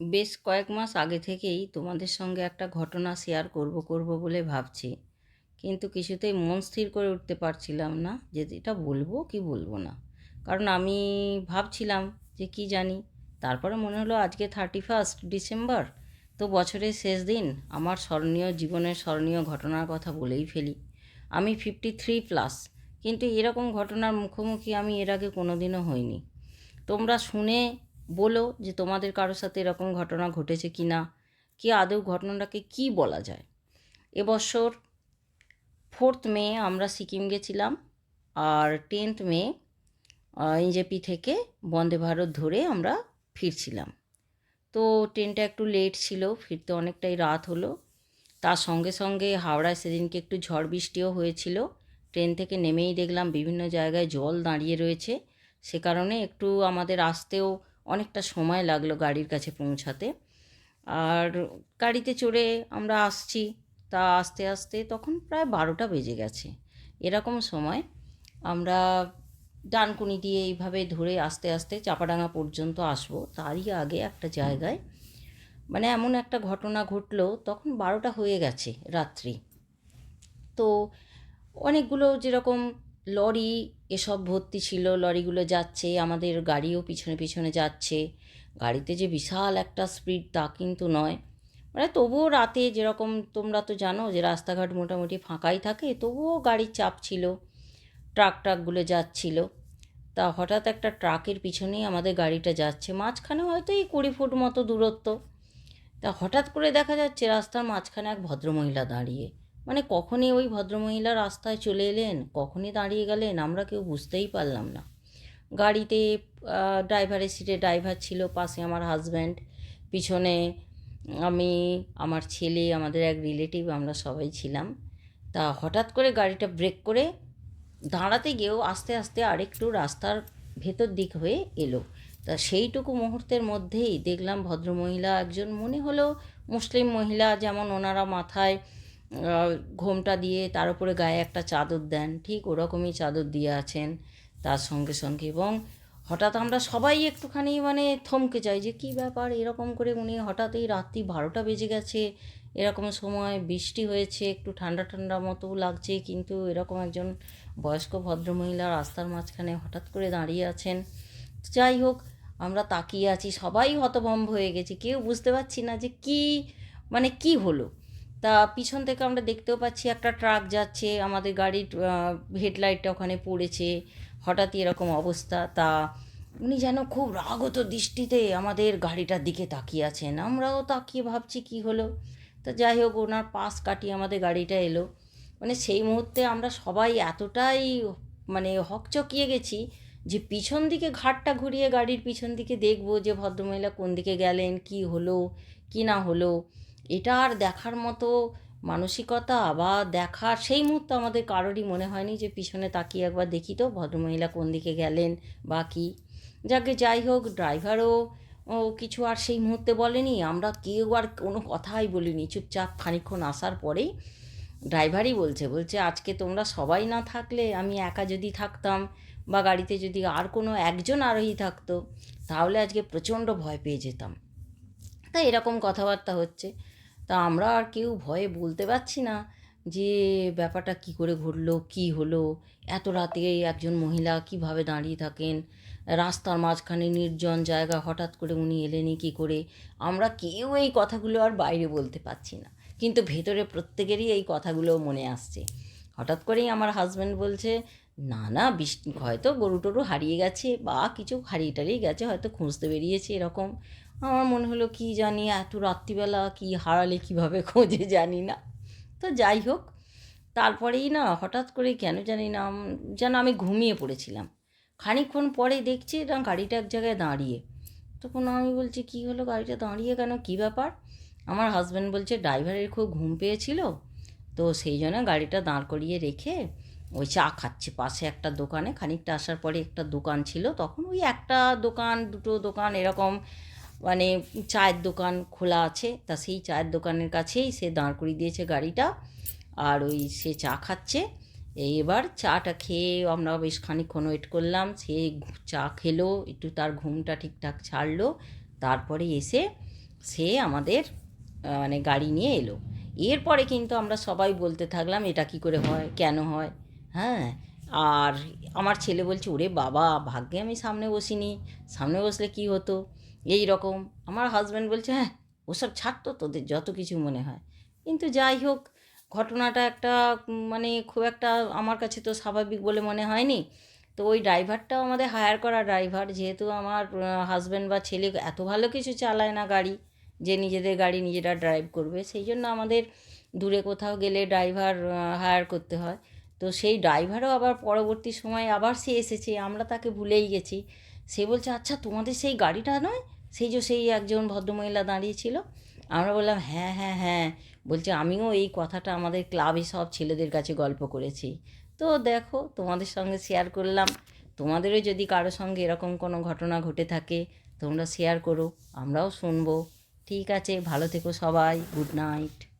বেশ কয়েক মাস আগে থেকেই তোমাদের সঙ্গে একটা ঘটনা শেয়ার করব করব বলে ভাবছি। কিন্তু কিছুতেই মন স্থির করে উঠতে পারছিলাম না যে এটা বলব কি বলব না। কারণ আমি ভাবছিলাম যে কি জানি। তারপরে মনে হলো আজকে থার্টি ফার্স্ট ডিসেম্বর তো বছরের শেষ দিন। আমার স্মরণীয় জীবনের স্মরণীয় ঘটনার কথা বলেই ফেলি। আমি ফিফটি থ্রি প্লাস কিন্তু এরকম ঘটনার মুখোমুখি আমি এর আগে কোনো দিনও হইনি। তোমরা শুনে বলো যে তোমাদের কারোর সাথে এরকম ঘটনা ঘটেছে কি না? কি আদৌ ঘটনাটাকে কি বলা যায়? এবছর ফোর্থ মে আমরা সিকিম গেছিলাম আর টেন্থ মে এনজেপি থেকে বন্দে ভারত ধরে আমরা ফিরছিলাম। তো ট্রেনটা একটু লেট ছিল, ফিরতে অনেকটাই রাত হলো। তার সঙ্গে সঙ্গে হাওড়ায় সেদিনকে একটু ঝড় বৃষ্টিও হয়েছিল। ট্রেন থেকে নেমেই দেখলাম বিভিন্ন জায়গায় জল দাঁড়িয়ে রয়েছে। সে কারণে একটু আমাদের আসতেও অনেকটা সময় লাগল গাড়ির কাছে পৌঁছাতে। আর গাড়িতে চড়ে আমরা আসছি। তা আস্তে আস্তে তখন প্রায় বারোটা বেজে গেছে। এরকম সময় আমরা ডানকুনি দিয়ে এইভাবে ধরে আস্তে আস্তে চাপাডাঙ্গা পর্যন্ত আসব। তারই আগে একটা জায়গায় মানে এমন একটা ঘটনা ঘটলো, তখন বারোটা হয়ে গেছে রাত্রি। তো অনেকগুলো যেরকম লরি, এসব ভর্তি ছিল, লরিগুলো যাচ্ছে, আমাদের গাড়িও পিছনে পিছনে যাচ্ছে। গাড়িতে যে বিশাল একটা স্পিড তা কিন্তু নয়। মানে তবুও রাতে যেরকম তোমরা তো জানো যে রাস্তাঘাট মোটামুটি ফাঁকাই থাকে, তবুও গাড়ির চাপ ছিল, ট্রাক ট্রাকগুলো যাচ্ছিল। তা হঠাৎ একটা ট্রাকের পিছনেই আমাদের গাড়িটা যাচ্ছে, মাঝখানে হয়তো এই কুড়ি ফুট মতো দূরত্ব। তা হঠাৎ করে দেখা যাচ্ছে রাস্তার মাঝখানে এক ভদ্রমহিলা দাঁড়িয়ে। মানে কখনই ওই ভদ্রমহিলা রাস্তায় চলে এলেন, কখনই দাঁড়িয়ে গেলেন, আমরা কেউ বুঝতেই পারলাম না। গাড়িতে ড্রাইভারের সিটে ড্রাইভার ছিল, পাশে আমার হাজব্যান্ড পিছনে আমি, আমার ছেলে, আমাদের এক রিলেটিভ আমরা সবাই ছিলাম। তা হঠাৎ করে গাড়িটা ব্রেক করে দাঁড়াতে গিয়েও আস্তে আস্তে আরেকটু রাস্তার ভেতর দিক হয়ে এলো। তা সেইটুকু মুহূর্তের মধ্যেই দেখলাম ভদ্রমহিলা একজন মনে হলো মুসলিম মহিলা, যেমন ওনারা মাথায় ঘোমটা দিয়ে তার উপরে গায়ে একটা চাদর দেন। ঠিক ওরকমই চাদর দিয়ে আছেন তার সঙ্গে সঙ্গে। এবং হঠাৎ আমরা সবাই একটুখানি মানে থমকে যাই যে, কী ব্যাপার? এরকম করে উনি হঠাৎ এই রাত্রি বারোটা বেজে গেছে। এরকম সময় বৃষ্টি হয়েছে, একটু ঠান্ডা ঠান্ডা মতো লাগছে। কিন্তু এরকম একজন বয়স্ক ভদ্রমহিলা রাস্তার মাঝখানে হঠাৎ করে দাঁড়িয়ে আছেন। যাই হোক, আমরা তাকিয়ে আছি। সবাই হতভম্ব হয়ে গেছি। কেউ বুঝতে পারছি না যে কি মানে কি হলো? তা পিছন থেকে আমরা দেখতেও পাচ্ছি একটা ট্রাক যাচ্ছে, আমাদের গাড়ির হেডলাইটটা ওখানে পড়েছে, হঠাৎই এরকম অবস্থা। তা উনি যেন খুব রাগত দৃষ্টিতে আমাদের গাড়িটার দিকে তাকিয়ে আছেন। আমরাও তাকিয়ে ভাবছি কি হলো। তা যাই হোক, ওনার পাশ কাটিয়ে আমাদের গাড়িটা এলো। মানে সেই মুহূর্তে আমরা সবাই এতটাই মানে হকচকিয়ে গেছি যে পিছন দিকে ঘাটটা ঘুরিয়ে গাড়ির পিছন দিকে দেখব যে ভদ্রমহিলা কোন দিকে গেলেন, কি হলো, কি না হলো। এটা আর দেখার মতো মানসিকতা বা দেখার, সেই মুহূর্তে আমাদের কারোরই মনে হয়নি যে পিছনে তাকিয়ে একবার দেখি তো ভদ্রমহিলা কোন দিকে গেলেন বা কী। যাকে যাই হোক, ড্রাইভারও ও কিছু আর সেই মুহূর্তে বলেনি। আমরা কেউ আর কোনো কথাই বলিনি। চুপচাপ খানিক্ষণ আসার পরেই ড্রাইভারই বলছে বলছে, আজকে তোমরা সবাই না থাকলে আমি একা যদি থাকতাম বা গাড়িতে যদি আর কোনো একজন আরোহী থাকতো, তাহলে আজকে প্রচণ্ড ভয় পেয়ে যেতাম। তা এরকম কথাবার্তা হচ্ছে। তা আমরা আর কেউ ভয়ে বলতে পারছি না যে ব্যাপারটা কি করে ঘটলো, কি হলো? এত রাতে একজন মহিলা কীভাবে দাঁড়িয়ে থাকেন? রাস্তার মাঝখানে নির্জন জায়গা হঠাৎ করে উনি এলেনি কী করে? আমরা কেউ এই কথাগুলো আর বাইরে বলতে পারছি না। কিন্তু ভেতরে প্রত্যেকেরই এই কথাগুলো মনে আসছে। হঠাৎ করেই আমার হাজব্যান্ড বলছে, না না হয়তো গরু টরু হারিয়ে গেছে বা কিছু হারিয়ে টারিয়ে গেছে, হয়তো খুঁজতে বেরিয়েছে এরকম। আমার মনে হলো কি জানি, এত রাত্রিবেলা কি হারালে কীভাবে খোঁজে জানি না। তো যাই হোক, তারপরেই না হঠাৎ করে কেন জানি না, যেন আমি ঘুমিয়ে পড়েছিলাম। খানিকক্ষণ পরে দেখছি না, গাড়িটা এক জায়গায় দাঁড়িয়ে। তখন আমি বলছি, কী হলো গাড়িটা দাঁড়িয়ে কেন? কী ব্যাপার? আমার হাজব্যান্ড বলছে ড্রাইভারের খুব ঘুম পেয়েছিল, তো সেই জন্য গাড়িটা দাঁড় করিয়ে রেখে ওই চা খাচ্ছে। পাশে একটা দোকানে, খানিকটা আসার পরে একটা দোকান ছিল, তখন ওই একটা দোকান, দুটো দোকান এরকম মানে চায়ের দোকান খোলা আছে, তা সেই চায়ের দোকানের কাছেই সে দাঁড় করিয়ে দিয়েছে গাড়িটা আর ওই সে চা খাচ্ছে। এবার চাটা খেয়ে আমরা বেশ খানিকক্ষণ ওয়েট করলাম, সে চা খেলো, একটু তার ঘুমটা ঠিকঠাক ছাড়লো, তারপরে এসে সে আমাদের মানে গাড়ি নিয়ে এলো। এরপরে কিন্তু আমরা সবাই বলতে থাকলাম, এটা কি করে হয়? কেন হয়? হ্যাঁ আর আমার ছেলে বলছে, ওরে বাবা, ভাগ্যে আমি সামনে বসিনি। সামনে বসলে কি হতো? এই রকম আমার হাজব্যান্ড বলছে হ্যাঁ ওসব ছাড়তো তোদের, যত কিছু মনে হয়। কিন্তু যাই হোক, ঘটনাটা একটা মানে খুব একটা আমার কাছে তো স্বাভাবিক বলে মনে হয়নি। তো ওই ড্রাইভারটাও আমাদের হায়ার করা ড্রাইভার যেহেতু আমার হাজব্যান্ড বা ছেলে এত ভালো কিছু চালায় না গাড়ি, যে নিজেদের গাড়ি নিজেরা ড্রাইভ করবে, সেই জন্য আমাদের দূরে কোথাও গেলে ড্রাইভার হায়ার করতে হয়। তো সেই ড্রাইভারও আবার পরবর্তী সময় আবার সে এসেছে, আমরা তাকে ভুলেই গেছি। সে বলছে আচ্ছা তোমাদের সেই গাড়িটা নয়? সেই যে সেই একজন ভদ্রমহিলা দাঁড়িয়েছিল আমরা বললাম হ্যাঁ হ্যাঁ হ্যাঁ। বলছে, আমিও এই কথাটা আমাদের ক্লাবে সব ছেলেদের কাছে গল্প করেছি। তো দেখো, তোমাদের সঙ্গে শেয়ার করলাম। তোমাদেরও যদি কারও সঙ্গে এরকম কোনো ঘটনা ঘটে থাকে, তোমরা শেয়ার করো, আমরাও শুনব। ঠিক আছে, ভালো থেকো সবাই। Good night